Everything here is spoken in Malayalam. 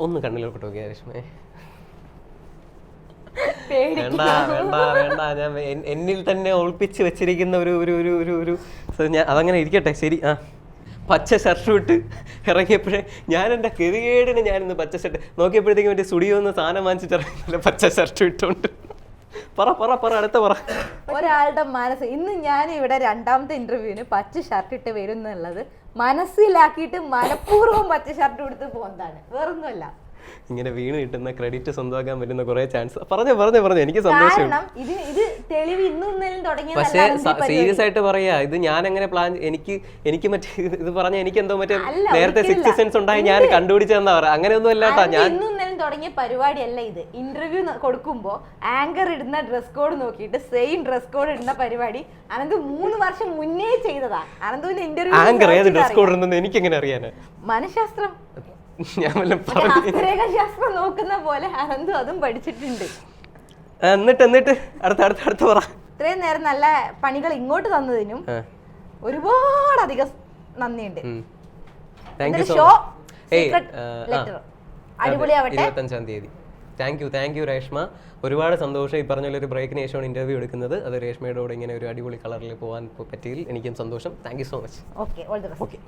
ഒന്ന് കണ്ണിലോട്ട് നോക്കിയാ രശ്മേ. വേണ്ട വേണ്ട വേണ്ട. ഞാൻ എന്നിൽ തന്നെ ഒളിപ്പിച്ച് വെച്ചിരിക്കുന്ന ഒരു ഒരു ഒരു ഒരു ഒരു ഞാൻ അതങ്ങനെ ഇരിക്കട്ടെ ശരി ആ. പച്ച ഷർട്ട് ഇട്ട് ഇറങ്ങിയപ്പോഴേ ഞാൻ എന്റെ ഗതികേടിന് ഞാനിന്ന് പച്ച ഷർട്ട് നോക്കിയപ്പോഴത്തേക്കും മറ്റേ സ്റ്റുഡിയോ ഒന്ന് സാധനം വാങ്ങിച്ചിട്ട് ഇറങ്ങിയില്ല പച്ച ഷർട്ട് ഇട്ടുകൊണ്ട് പറ പറ പറ അടുത്ത പറ. ഒരാളുടെ മനസ്സ് ഇന്ന് ഞാൻ ഇവിടെ രണ്ടാമത്തെ ഇന്റർവ്യൂവിന് പച്ച ഷർട്ട് ഇട്ട് വരും എന്നുള്ളത് മനസ്സിലാക്കിയിട്ട് മനഃപൂർവം പച്ച ഷർട്ട് കൊടുത്ത് പോകുന്നതാണ്. വേറൊന്നുമല്ല. ഇങ്ങനെ വീണ് കിട്ടുന്ന ക്രെഡിറ്റ് സ്വന്തമാക്കാൻ പറ്റുന്ന കുറെ ചാൻസ് പറഞ്ഞു പറഞ്ഞു പറഞ്ഞു. എനിക്ക് സന്തോഷം. ഇത് ഇത് തെളിവ് ഇന്നും പക്ഷേ സീരിയസ് ആയിട്ട് പറയാ ഇത് ഞാൻ എങ്ങനെ പ്ലാൻ എനിക്ക് എനിക്ക് മറ്റേ ഇത് പറഞ്ഞ എനിക്ക് എന്തോ മറ്റേ നേരത്തെ സിക്സ് സെൻസ് ഉണ്ടായി ഞാൻ കണ്ടുപിടിച്ചതെന്നാ പറയാ. അങ്ങനെയൊന്നും അല്ലാട്ടാ ഞാൻ തുടങ്ങിയ പരിപാടിയല്ല ഇത്. ഇന്റർവ്യൂ കൊടുക്കുമ്പോൾ ആങ്കർ ഇടുന്ന ഡ്രസ് കോഡ് നോക്കിയിട്ട് സെയിം ഡ്രസ് കോഡ് ഇടുന്ന പരിപാടി അനന്ത് മൂന്ന് വർഷം മുന്നേ ചെയ്തതാ. അനന്തുവിന്റെ ആങ്കർ ഏത് ഡ്രസ് കോഡ് ഇന്റർവ്യൂ എനിക്ക് എങ്ങനെ അറിയാന്? മനഃശാസ്ത്രം. ശാസ്ത്രം നോക്കുന്ന പോലെ അനന്തു അതും പഠിച്ചിട്ടുണ്ട്. എന്നിട്ട് എന്നിട്ട്? അടുത്ത അടുത്ത അടുത്ത പറ. ഇത്രയും നേരം നല്ല പണികൾ ഇങ്ങോട്ട് തന്നതിനും ഒരുപാട് അധികം നന്ദിയുണ്ട്. Show secret letter. അടിപൊളിയാവട്ടെ. ഇരുപത്തഞ്ചാം തീയതി. Thank you thank you Reshma. ഒരുപാട് സന്തോഷം. ഈ പറഞ്ഞ ഒരു ബ്രേക്കിന് ശേഷമാണ് ഇന്റർവ്യൂ എടുക്കുന്നത്. അത് രേഷ്മയുടെ കൂടെ ഇങ്ങനെ ഒരു അടിപൊളി കളറിൽ പോകാൻ പറ്റിയതിൽ എനിക്കും സന്തോഷം. Thank you so much okay all the best okay